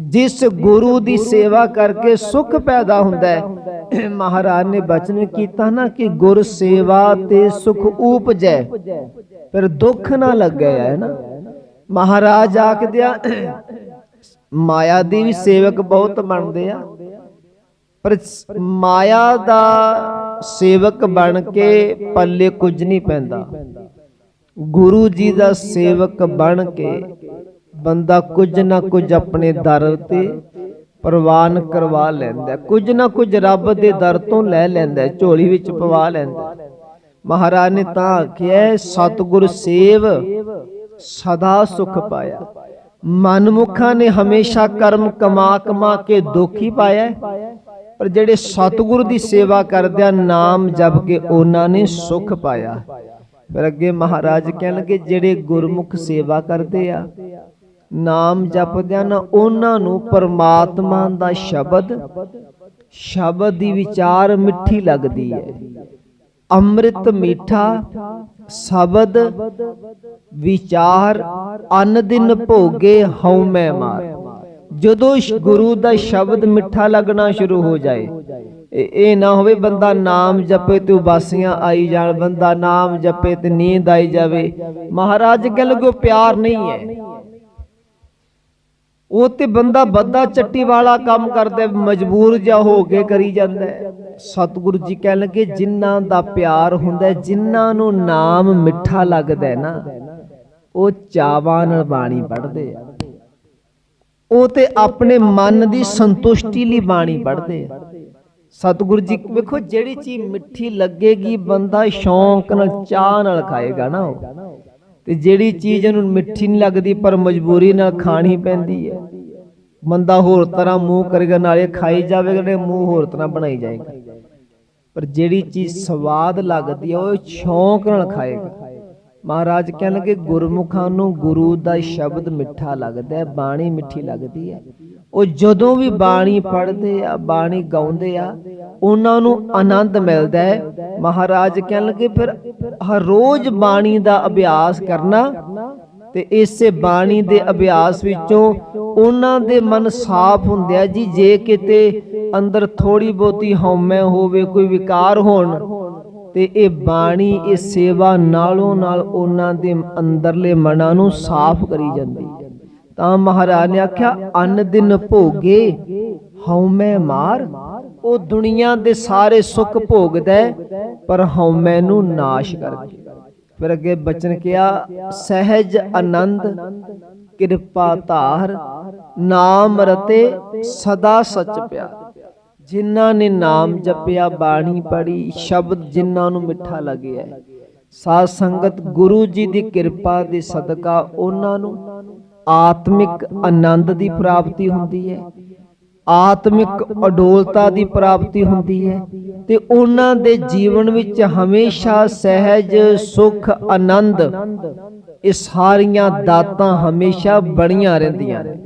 Speaker 1: ਜਿਸ ਗੁਰੂ ਦੀ ਸੇਵਾ ਕਰਕੇ ਸੁੱਖ ਪੈਦਾ ਹੁੰਦਾ ਹੈ। ਮਹਾਰਾਜ ਨੇ ਬਚਨ ਕੀਤਾ ਨਾ ਕਿ ਗੁਰ ਸੇਵਾ ਤੇ ਸੁਖ ਊਪਜੈ ਫਿਰ ਦੁੱਖ ਨਾ ਲੱਗਿਆ ਹੈ ਨਾ। ਮਹਾਰਾਜ ਆਖਦਿਆ ਮਾਇਆ ਦੀ ਵੀ ਸੇਵਕ ਬਹੁਤ ਬਣਦੇ ਆ। ਪਰ ਮਾਇਆ ਦਾ ਸੇਵਕ ਬਣ ਕੇ ਪੱਲੇ ਕੁਝ ਨਹੀਂ ਪੈਂਦਾ। ਗੁਰੂ ਜੀ ਦਾ ਸੇਵਕ ਬਣ ਕੇ ਬੰਦਾ ਕੁਝ ਨਾ ਕੁਝ ਆਪਣੇ ਦਰ ਤੇ ਪ੍ਰਵਾਨ ਕਰਵਾ ਲੈਂਦਾ ਕੁਝ ਨਾ ਕੁਝ ਰੱਬ ਦੇ ਦਰ ਤੋਂ ਲੈ ਲੈਂਦਾ ਝੋਲੀ ਵਿੱਚ ਪਵਾ ਲੈਂਦਾ ਮਹਾਰਾਜ ਨੇ ਤਾਂ ਆਖਿਆ ਹੈ, ਸਤਿਗੁਰ ਸੇਵ ਸਦਾ ਸੁਖ ਪਾਇਆ। ਮਨਮੁਖਾਂ ਨੇ ਹਮੇਸ਼ਾ ਕਰਮ ਕਮਾ ਕਮਾ ਕੇ ਦੁੱਖ ਹੀ। ਪਾਇਆ ਪਰ ਜਿਹੜੇ ਸਤਿਗੁਰ ਦੀ ਸੇਵਾ ਕਰਦਿਆਂ ਨਾਮ ਜਪ ਕੇ ਉਹਨਾਂ ਨੇ ਸੁਖ ਪਾਇਆ। ਫਿਰ ਅੱਗੇ ਮਹਾਰਾਜ ਕਹਿਣਗੇ, ਜਿਹੜੇ ਗੁਰਮੁਖ ਸੇਵਾ ਕਰਦੇ ਆ, ਨਾਮ ਜਪਦਿਆਂ ਨਾ ਉਹਨਾਂ ਨੂੰ ਪਰਮਾਤਮਾ ਦਾ ਸ਼ਬਦ ਸ਼ਬਦ ਦੀ ਵਿਚਾਰ ਮਿੱਠੀ ਲੱਗਦੀ ਹੈ। ਅੰਮ੍ਰਿਤ ਮੀਠਾ, ਸ਼ਬਦ, ਵਿਚਾਰ, ਅਨ ਦਿਨ ਭੋਗੇ ਹਉ ਮੈਂ ਮਾਰ। ਜਦੋਂ ਗੁਰੂ ਦਾ ਸ਼ਬਦ ਮਿੱਠਾ ਲੱਗਣਾ ਸ਼ੁਰੂ ਹੋ ਜਾਏ ਇਹ ਨਾ ਹੋਵੇ ਬੰਦਾ ਨਾਮ ਜਪੇ ਤੇ ਉਬਾਸੀਆਂ ਆਈ ਜਾਣ ਬੰਦਾ ਨਾਮ ਜਪੇ ਤੇ ਨੀਂਦ ਆਈ ਜਾਵੇ। ਮਹਾਰਾਜ ਕਹਿ ਲਗੋ ਪਿਆਰ ਨਹੀਂ ਹੈ। ਉਹ ਤੇ ਬੰਦਾ ਬੱਦਾ ਚੱਟੀ ਵਾਲਾ ਕੰਮ ਕਰਦਾ ਮਜਬੂਰ ਜਾ ਹੋ ਕੇ ਕਰੀ ਜਾਂਦਾ ਸਤਿਗੁਰੂ ਜੀ ਕਹਿਣ ਲੱਗੇ ਜਿਨ੍ਹਾਂ ਦਾ ਪਿਆਰ ਹੁੰਦਾ ਹੈ, ਜਿਨ੍ਹਾਂ ਨੂੰ ਨਾਮ ਮਿੱਠਾ ਲੱਗਦਾ ਨਾ ਉਹ ਚਾਵਾਂ ਨਾਲ ਬਾਣੀ ਪੜ੍ਹਦੇ ਆ। ਉਹ ਤੇ ਆਪਣੇ ਮਨ ਦੀ ਸੰਤੁਸ਼ਟੀ ਲਈ ਬਾਣੀ ਪੜ੍ਹਦੇ ਆ। ਸਤਿਗੁਰੂ ਜੀ, ਵੇਖੋ ਜਿਹੜੀ ਚੀਜ਼ ਮਿੱਠੀ ਲੱਗੇਗੀ, ਬੰਦਾ ਸ਼ੌਂਕ ਨਾਲ, ਚਾਹ ਨਾਲ ਖਾਏਗਾ ਨਾ ਉਹ। ਤੇ ਜਿਹੜੀ ਚੀਜ਼ ਇਹਨੂੰ ਮਿੱਠੀ ਨਹੀਂ ਲੱਗਦੀ, ਪਰ ਮਜਬੂਰੀ ਨਾਲ ਖਾਣੀ ਪੈਂਦੀ ਹੈ। ਬੰਦਾ ਹੋਰ ਤਰ੍ਹਾਂ ਮੂੰਹ ਕਰੇਗਾ, ਨਾਲੇ ਖਾਈ ਜਾਵੇਗਾ ਤੇ ਮੂੰਹ ਹੋਰ ਤਰ੍ਹਾਂ ਬਣਾਈ ਜਾਏਗਾ। ਪਰ ਜਿਹੜੀ ਚੀਜ਼ ਸਵਾਦ ਲੱਗਦੀ ਹੈ, ਉਹ ਸ਼ੌਂਕ ਨਾਲ ਖਾਏਗਾ। ਮਹਾਰਾਜ ਕਹਿਣਗੇ ਗੁਰਮੁਖਾਂ ਨੂੰ ਗੁਰੂ ਦਾ ਸ਼ਬਦ ਮਿੱਠਾ ਲੱਗਦਾ ਹੈ ਬਾਣੀ ਮਿੱਠੀ ਲੱਗਦੀ ਹੈ। ਉਹ ਜਦੋਂ ਵੀ ਬਾਣੀ ਪੜ੍ਹਦੇ ਆ ਬਾਣੀ ਗਾਉਂਦੇ ਆ ਉਹਨਾਂ ਨੂੰ ਆਨੰਦ ਮਿਲਦਾ ਹੈ। ਮਹਾਰਾਜ ਕਹਿਣਗੇ ਫਿਰ ਹਰ ਰੋਜ਼ ਬਾਣੀ ਦਾ ਅਭਿਆਸ ਕਰਨਾ ਤੇ ਇਸੇ ਬਾਣੀ ਦੇ ਅਭਿਆਸ ਵਿੱਚੋਂ ਉਹਨਾਂ ਦੇ ਮਨ ਸਾਫ਼ ਹੁੰਦੇ ਆ ਜੀ। ਜੇ ਕਿਤੇ ਅੰਦਰ ਥੋੜੀ ਬਹੁਤੀ ਹਉਮੈ ਹੋਵੇ ਕੋਈ ਵਿਕਾਰ ਹੋਣ ਤੇ ਇਹ ਬਾਣੀ ਇਹ ਸੇਵਾ ਨਾਲੋਂ ਨਾਲ ਉਹਨਾਂ ਦੇ ਅੰਦਰਲੇ ਮਨਾਂ ਨੂੰ ਸਾਫ਼ ਕਰੀ ਜਾਂਦੀ ਤਾਂ ਮਹਾਰਾਜ ਨੇ ਆਖਿਆ, ਅੰਨ ਦਿਨ ਭੋਗੇ ਹਉਮੈ ਮਾਰ। ਉਹ ਦੁਨੀਆ ਦੇ ਸਾਰੇ ਸੁੱਖ ਭੋਗਦਾ ਪਰ ਹਉਮੈ ਨੂੰ ਨਾਸ਼ ਕਰਕੇ। ਫਿਰ ਅੱਗੇ ਬਚਨ ਕਿਹਾ, ਸਹਿਜ ਆਨੰਦ, ਕਿਰਪਾ ਧਾਰ, ਨਾਮ ਰਤੇ ਸਦਾ ਸੱਚ ਪਿਆਰ। ਜਿਨ੍ਹਾਂ ਨੇ ਨਾਮ ਜਪਿਆ ਬਾਣੀ ਪੜੀ ਸ਼ਬਦ ਜਿਨ੍ਹਾਂ ਨੂੰ ਮਿੱਠਾ ਲੱਗਿਆ। ਸਾਧ ਸੰਗਤ ਗੁਰੂ ਜੀ ਦੀ ਕਿਰਪਾ ਦੇ ਸਦਕਾ ਉਹਨਾਂ ਨੂੰ ਆਤਮਿਕ ਆਨੰਦ ਦੀ ਪ੍ਰਾਪਤੀ ਹੁੰਦੀ ਹੈ। ਆਤਮਿਕ ਅਡੋਲਤਾ ਦੀ ਪ੍ਰਾਪਤੀ ਹੁੰਦੀ ਹੈ। ਤੇ ਉਹਨਾਂ ਦੇ ਜੀਵਨ ਵਿੱਚ ਹਮੇਸ਼ਾ ਸਹਿਜ ਸੁਖ ਆਨੰਦ ਇਹ ਸਾਰੀਆਂ ਦਾਤਾਂ ਹਮੇਸ਼ਾ ਬਣੀਆਂ ਰਹਿੰਦੀਆਂ ਨੇ।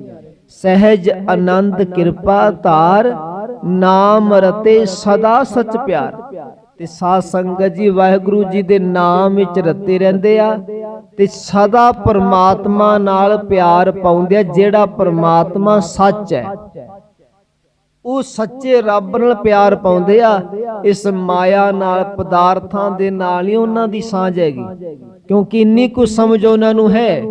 Speaker 1: ਸਹਿਜ ਆਨੰਦ ਕਿਰਪਾ ਧਾਰ ਨਾਮ ਰਤੇ ਸਦਾ ਸਚ ਪਿਆਰ। ਤੇ ਸਾਧ ਸੰਗਤ ਜੀ ਵਾਹਿਗੁਰੂ ਜੀ ਦੇ ਨਾਮ ਵਿੱਚ ਰਤੇ ਰਹਿੰਦੇ ਆ। ਤੇ ਸਦਾ ਪਰਮਾਤਮਾ ਨਾਲ ਪਿਆਰ ਪਾਉਂਦੇ ਆ ਜਿਹੜਾ ਪਰਮਾਤਮਾ ਸੱਚ ਹੈ। ਉਹ ਸੱਚੇ ਰੱਬ ਨਾਲ ਪਿਆਰ ਪਾਉਂਦੇ ਆ। ਇਸ ਮਾਇਆ ਨਾਲ ਪਦਾਰਥਾਂ ਦੇ ਨਾਲ ਹੀ ਉਹਨਾਂ ਦੀ ਸਾਂਝ ਹੈਗੀ। ਕਿਉਂਕਿ ਇੰਨੀ ਕੁ ਸਮਝ ਉਹਨਾਂ ਨੂੰ ਹੈ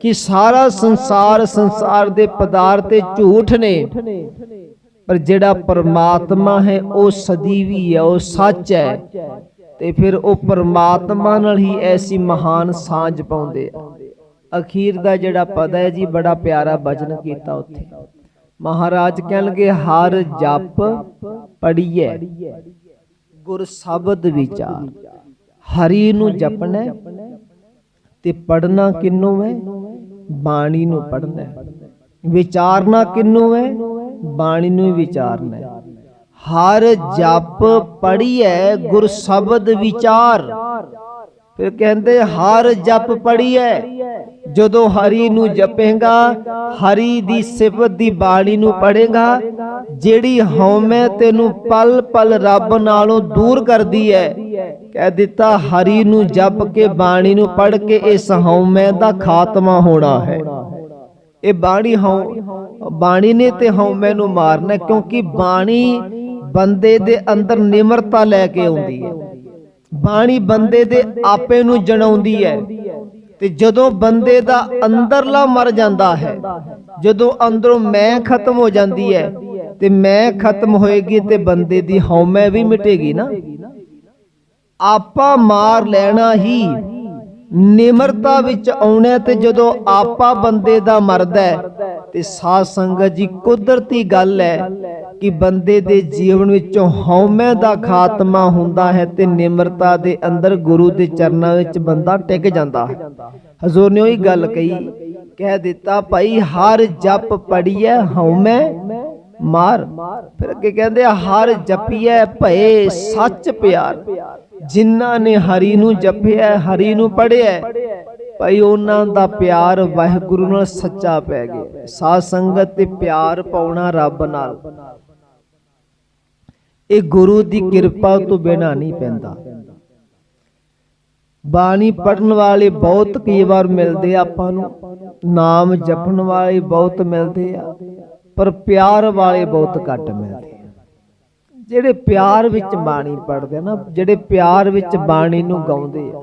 Speaker 1: ਕਿ ਸਾਰਾ ਸੰਸਾਰ ਸੰਸਾਰ ਦੇ ਪਦਾਰਥ ਤੇ ਝੂਠ ਨੇ। ਪਰ ਜਿਹੜਾ ਪਰਮਾਤਮਾ ਹੈ, ਉਹ ਸਦੀਵੀ ਹੈ, ਉਹ ਸੱਚ ਹੈ। ਤੇ ਫਿਰ ਉਹ ਪਰਮਾਤਮਾ ਨਾਲ ਹੀ ਐਸੀ ਮਹਾਨ ਸਾਂਝ ਪਾਉਂਦੇ ਆ। ਅਖੀਰ ਦਾ ਜਿਹੜਾ ਪਦ ਹੈ ਜੀ, ਬੜਾ ਪਿਆਰਾ ਭਜਨ ਕੀਤਾ ਉੱਥੇ। ਮਹਾਰਾਜ ਕਹਿਣਗੇ, ਹਰ ਜਪ ਪੜੀਐ ਗੁਰ ਸ਼ਬਦ ਵਿਚਾਰ। ਹਰੀ ਨੂੰ ਜਪਣਾ ਤੇ ਪੜਨਾ ਕਿੰਨੂੰ ਹੈ? ਬਾਣੀ ਨੂੰ ਪੜਨਾ ਵਿਚਾਰਨਾ ਕਿੰਨੂੰ ਹੈ? ਬਾਣੀ ਨੂੰ ਵਿਚਾਰਨਾ ਹੈ। ਹਰ ਜਪ ਪੜੀਐ ਗੁਰ ਸ਼ਬਦ ਵਿਚਾਰ। ਫਿਰ ਕਹਿੰਦੇ, ਹਰ ਜਪ ਪੜੀਐ ਜਦੋਂ ਹਰੀ ਨੂੰ ਜਪੇਗਾ, ਹਰੀ ਦੀ ਸਿਫਤ ਦੀ ਬਾਣੀ ਨੂੰ ਪੜੇਗਾ ਜਿਹੜੀ ਹਉਮੈ ਤੈਨੂੰ ਪਲ ਪਲ ਰੱਬ ਨਾਲੋਂ ਦੂਰ ਕਰਦੀ ਹੈ ਕਹਿ ਦਿੱਤਾ, ਹਰੀ ਨੂੰ ਜਪ ਕੇ ਬਾਣੀ ਨੂੰ ਪੜ ਕੇ ਇਸ ਹਉਮੈ ਦਾ ਖਾਤਮਾ ਹੋਣਾ ਹੈ। ਇਹ ਬਾਣੀ ਹਉ, ਬਾਣੀ ਨੇ ਤੇ ਹਉਮੈ ਨੂੰ ਮਾਰਨਾ ਕਿਉਂਕਿ ਬਾਣੀ ਬੰਦੇ ਦੇ ਅੰਦਰ ਨਿਮਰਤਾ ਲੈ ਕੇ ਆਉਂਦੀ ਹੈ। ਬਾਣੀ ਬੰਦੇ ਦੇ ਆਪੇ ਨੂੰ ਜਣਾਉਂਦੀ ਹੈ। ਤੇ ਜਦੋਂ ਬੰਦੇ ਦਾ ਅੰਦਰਲਾ ਮਰ ਜਾਂਦਾ ਹੈ, ਜਦੋਂ ਅੰਦਰੋਂ ਮੈਂ ਖਤਮ ਹੋ ਜਾਂਦੀ ਹੈ, ਤੇ ਮੈਂ ਖਤਮ ਹੋਏਗੀ ਤੇ ਬੰਦੇ ਦੀ ਹਉਮੈ ਵੀ ਮਿਟੇਗੀ ਨਾ। ਆਪਾ ਮਾਰ ਲੈਣਾ ਹੀ ਨਿਮਰਤਾ ਵਿੱਚ ਆਉਣਾ ਤੇ ਜਦੋਂ ਆਪਾ ਬੰਦੇ ਦਾ ਮਰਦਾ ਤੇ ਸਾਧ ਸੰਗਤ ਜੀ, ਕੁਦਰਤੀ ਗੱਲ ਹੈ ਕਿ ਬੰਦੇ ਦੇ ਜੀਵਨ ਵਿੱਚੋਂ ਹਉਮੈ ਦਾ ਖਾਤਮਾ ਹੁੰਦਾ ਹੈ ਤੇ ਨਿਮਰਤਾ ਦੇ ਅੰਦਰ ਗੁਰੂ ਦੇ ਚਰਨਾਂ ਵਿੱਚ ਬੰਦਾ ਟਿਕ ਜਾਂਦਾ ਹੈ। ਹਜ਼ੂਰ ਨੇ ਉਹੀ ਗੱਲ ਕਹੀ, ਕਹਿ ਦਿੱਤਾ, ਭਾਈ, ਹਰ ਜਪ ਪੜੀਐ ਹਉਮੈ ਮਾਰ। ਫਿਰ ਅੱਗੇ ਕਹਿੰਦੇ ਹਰ ਜਪੀਐ ਭਏ ਸੱਚ ਪਿਆਰ। ਜਿਨ੍ਹਾਂ ਨੇ ਹਰੀ ਨੂੰ ਜਪਿਆ ਹਰੀ ਨੂੰ ਪੜਿਆ ਭਾਈ ਉਹਨਾਂ ਦਾ ਪਿਆਰ ਵਾਹਿਗੁਰੂ ਨਾਲ ਸੱਚਾ ਪੈ ਗਿਆ। ਸਾਧ ਸੰਗਤ ਤੇ ਪਿਆਰ ਪਾਉਣਾ ਰੱਬ ਨਾਲ। ਇਹ ਗੁਰੂ ਦੀ ਕਿਰਪਾ ਤੋਂ ਬਿਨਾ ਨਹੀਂ ਪੈਂਦਾ। ਬਾਣੀ ਪੜਨ ਵਾਲੇ ਬਹੁਤ ਕਈ ਵਾਰ ਮਿਲਦੇ ਆਪਾਂ ਨੂੰ। ਨਾਮ ਜਪਣ ਵਾਲੇ ਬਹੁਤ ਮਿਲਦੇ ਆ। ਪਰ ਪਿਆਰ ਵਾਲੇ ਬਹੁਤ ਘੱਟ ਮਿਲਦੇ ਜਿਹੜੇ ਪਿਆਰ ਵਿੱਚ ਬਾਣੀ ਪੜਦੇ ਨਾ, ਜਿਹੜੇ ਪਿਆਰ ਵਿੱਚ ਬਾਣੀ ਨੂੰ ਗਾਉਂਦੇ ਆ।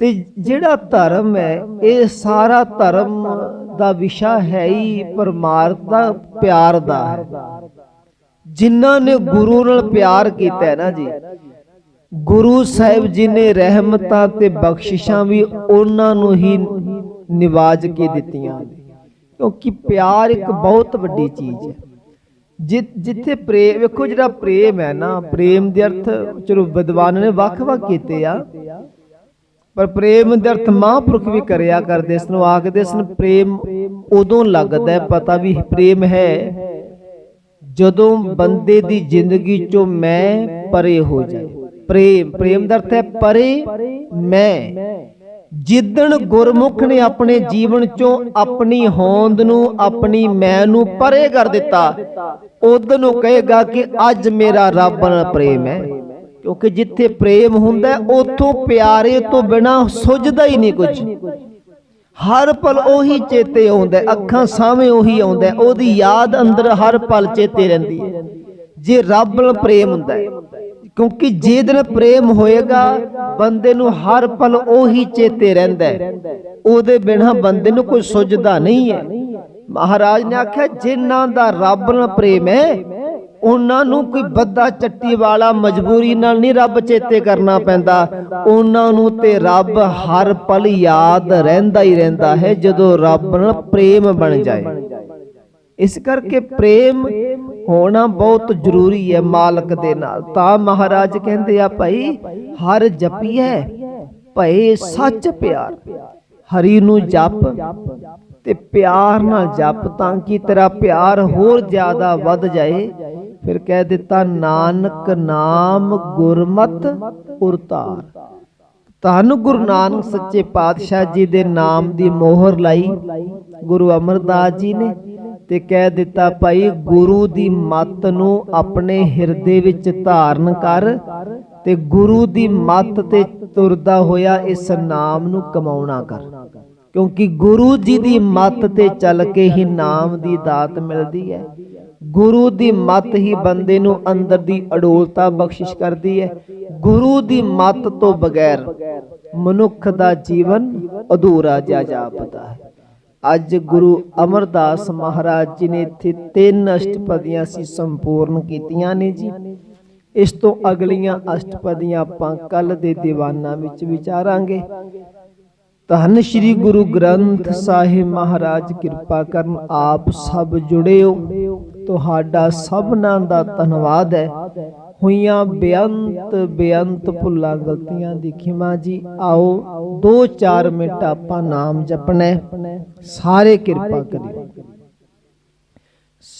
Speaker 1: ਤੇ ਜਿਹੜਾ ਧਰਮ ਹੈ, ਇਹ ਸਾਰਾ ਧਰਮ ਦਾ ਵਿਸ਼ਾ ਹੈ ਹੀ ਪਰਮਾਰਥ ਦਾ, ਪਿਆਰ ਦਾ ਹੈ। ਜਿਨ੍ਹਾਂ ਨੇ ਗੁਰੂ ਨਾਲ ਪਿਆਰ ਕੀਤਾ ਹੈ ਨਾ ਜੀ, ਗੁਰੂ ਸਾਹਿਬ ਜੀ ਨੇ ਰਹਿਮਤਾਂ ਤੇ ਬਖਸ਼ਿਸ਼ਾਂ ਵੀ ਉਹਨਾਂ ਨੂੰ ਹੀ ਨਿਵਾਜ ਕੇ ਦਿੱਤੀਆਂ ਨੇ। ਕਿਉਂਕਿ ਪਿਆਰ ਇੱਕ ਬਹੁਤ ਵੱਡੀ ਚੀਜ਼ ਹੈ। ਜਿੱਥੇ ਪ੍ਰੇਮ ਵੇਖੋ ਜਿਹੜਾ ਪ੍ਰੇਮ ਹੈ ਨਾ, ਪ੍ਰੇਮ ਦੇ ਅਰਥ ਚਲੋ ਵਿਦਵਾਨ ਨੇ ਵੱਖ-ਵੱਖ ਕੀਤੇ ਆ, ਪਰ ਪ੍ਰੇਮ ਦੇ ਅਰਥ ਮਹਾਂਪੁਰਖ ਵੀ ਕਰਿਆ ਕਰਦੇ ਇਸ ਨੂੰ ਆਖਦੇ ਸਨ, ਪ੍ਰੇਮ ਉਦੋਂ ਲੱਗਦਾ ਪਤਾ ਵੀ ਪ੍ਰੇਮ ਹੈ ਜਦੋਂ ਬੰਦੇ ਦੀ ਜ਼ਿੰਦਗੀ ਚੋਂ ਮੈਂ ਪਰੇ ਹੋ ਜਾਏ। ਪ੍ਰੇਮ ਪ੍ਰੇਮ ਦਾ ਅਰਥ ਹੈ ਪਰੇ ਮੈਂ। ਜਿੱਦਣ ਗੁਰਮੁਖ ਨੇ ਆਪਣੇ ਜੀਵਨ ਚੋਂ ਆਪਣੀ ਹੋਂਦ ਨੂੰ ਆਪਣੀ ਮੈਂ ਨੂੰ ਪਰੇ ਕਰ ਦਿੱਤਾ ਉਦੋਂ ਨੂੰ ਕਹੇਗਾ ਕਿ ਅੱਜ ਮੇਰਾ ਰੱਬ ਨਾਲ ਪ੍ਰੇਮ ਹੈ। ਕਿਉਂਕਿ ਜਿੱਥੇ ਪ੍ਰੇਮ ਹੁੰਦਾ ਹੈ, ਉੱਥੋਂ ਪਿਆਰੇ ਤੋਂ ਬਿਨਾ ਸੁੱਝਦਾ ਹੀ ਨਹੀਂ ਕੁਝ। ਹਰ ਪਲ ਉਹੀ ਚੇਤੇ ਆਉਂਦਾ ਅੱਖਾਂ ਸਾਹਮਣੇ ਉਹੀ ਆਉਂਦਾ ਉਹਦੀ ਯਾਦ ਅੰਦਰ ਹਰ ਪਲ ਚੇਤੇ ਰਹਿੰਦੀ ਹੈ। ਜੇ ਰੱਬ ਨਾਲ ਪ੍ਰੇਮ ਹੁੰਦਾ ਹੈ, ਕਿਉਂਕਿ ਜੇ ਦਿਨ ਪ੍ਰੇਮ ਹੋਏਗਾ, ਬੰਦੇ ਨੂੰ ਹਰ ਪਲ ਉਹੀ ਚੇਤੇ ਰਹਿੰਦਾ ਹੈ। ਉਹਦੇ ਬਿਨਾ ਬੰਦੇ ਨੂੰ ਕੋਈ ਸੁੱਝਦਾ ਨਹੀਂ ਹੈ। ਮਹਾਰਾਜ ਨੇ ਆਖਿਆ, ਜਿਨ੍ਹਾਂ ਦਾ ਰੱਬ ਨਾਲ ਪ੍ਰੇਮ ਹੈ, ਉਹਨਾਂ ਨੂੰ ਕੋਈ ਬੱਦਾ ਚੱਟੀ ਵਾਲਾ ਮਜਬੂਰੀ ਨਾਲ ਨਹੀਂ ਰੱਬ ਚੇਤੇ ਕਰਨਾ ਪੈਂਦਾ। ਉਹਨਾਂ ਨੂੰ ਤੇ ਰੱਬ ਹਰ ਪਲ ਯਾਦ ਰਹਿੰਦਾ ਹੀ ਰਹਿੰਦਾ ਹੈ, ਜਦੋਂ ਰੱਬ ਨਾਲ ਪ੍ਰੇਮ ਬਣ ਜਾਏ। ਇਸ ਕਰਕੇ ਪ੍ਰੇਮ ਹੋਣਾ ਬਹੁਤ ਜ਼ਰੂਰੀ ਹੈ ਮਾਲਕ ਦੇ ਨਾਲ। ਤਾਂ ਮਹਾਰਾਜ ਕਹਿੰਦੇ ਆ ਭਾਈ ਹਰ ਜਪੀਐ ਭਏ ਸੱਚ ਪਿਆਰ। ਹਰੀ ਨੂੰ ਜਪ ਤੇ ਪਿਆਰ ਨਾਲ ਜਪ ਤਾਂ ਕਿ ਤੇਰਾ ਪਿਆਰ ਹੋਰ ਜ਼ਿਆਦਾ ਵੱਧ ਜਾਏ। ਫਿਰ ਕਹਿ ਦਿੱਤਾ ਨਾਨਕ ਨਾਮ ਗੁਰਮਤ ਉਰਤਾਰ। ਧੰਨ ਗੁਰੂ ਨਾਨਕ ਸੱਚੇ ਪਾਤਸ਼ਾਹ ਜੀ ਦੇ ਨਾਮ ਦੀ ਮੋਹਰ ਲਾਈ। ਗੁਰੂ ਅਮਰਦਾਸ ਜੀ ਨੇ ਤੇ ਕਹਿ ਦਿੱਤਾ ਭਾਈ ਗੁਰੂ ਦੀ ਮੱਤ ਨੂੰ ਆਪਣੇ ਹਿਰਦੇ ਵਿੱਚ ਧਾਰਨ ਕਰ ਤੇ ਗੁਰੂ ਦੀ ਮੱਤ ਤੇ ਤੁਰਦਾ ਹੋਇਆ ਇਸ ਨਾਮ ਨੂੰ ਕਮਾਉਣਾ ਕਰ। ਕਿਉਂਕਿ ਗੁਰੂ ਜੀ ਦੀ ਮੱਤ ਤੇ ਚੱਲ ਕੇ ਹੀ ਨਾਮ ਦੀ ਦਾਤ ਮਿਲਦੀ ਹੈ। ਗੁਰੂ ਦੀ ਮੱਤ ਹੀ ਬੰਦੇ ਨੂੰ ਅੰਦਰ ਦੀ ਅਡੋਲਤਾ ਬਖਸ਼ਿਸ਼ ਕਰਦੀ ਹੈ। ਗੁਰੂ ਦੀ ਮੱਤ ਤੋਂ ਬਗੈਰ ਮਨੁੱਖ ਦਾ ਜੀਵਨ ਅਧੂਰਾ ਜਿਹਾ ਜਾਪਦਾ ਹੈ। ਅੱਜ ਗੁਰੂ ਅਮਰਦਾਸ ਮਹਾਰਾਜ ਜੀ ਨੇ ਇੱਥੇ ਤਿੰਨ ਅਸ਼ਟਪਦੀਆਂ ਸੀ ਸੰਪੂਰਨ ਕੀਤੀਆਂ ਨੇ ਜੀ। ਇਸ ਤੋਂ ਅਗਲੀਆਂ ਅਸ਼ਟਪਦੀਆਂ ਆਪਾਂ ਕੱਲ ਦੇ ਦੀਵਾਨਾਂ ਵਿੱਚ ਵਿਚਾਰਾਂਗੇ ਧੰਨ ਸ਼੍ਰੀ ਗੁਰੂ ਗ੍ਰੰਥ ਸਾਹਿਬ ਮਹਾਰਾਜ, ਕਿਰਪਾ ਕਰਨ ਆਪ ਸਭ ਜੁੜਿਓ। ਤੁਹਾਡਾ ਸਭਨਾਂ ਦਾ ਧੰਨਵਾਦ ਹੈ। ਹੋਈਆਂ ਬੇਅੰਤ ਬੇਅੰਤ ਭੁੱਲਾਂ, ਗਲਤੀਆਂ ਦੀ ਖਿਮਾ ਜੀ, ਆਓ 2-4 ਮਿੰਟ ਆਪਾਂ ਨਾਮ ਜਪਣਾ ਸਾਰੇ ਕਿਰਪਾ ਕਰਿਓ।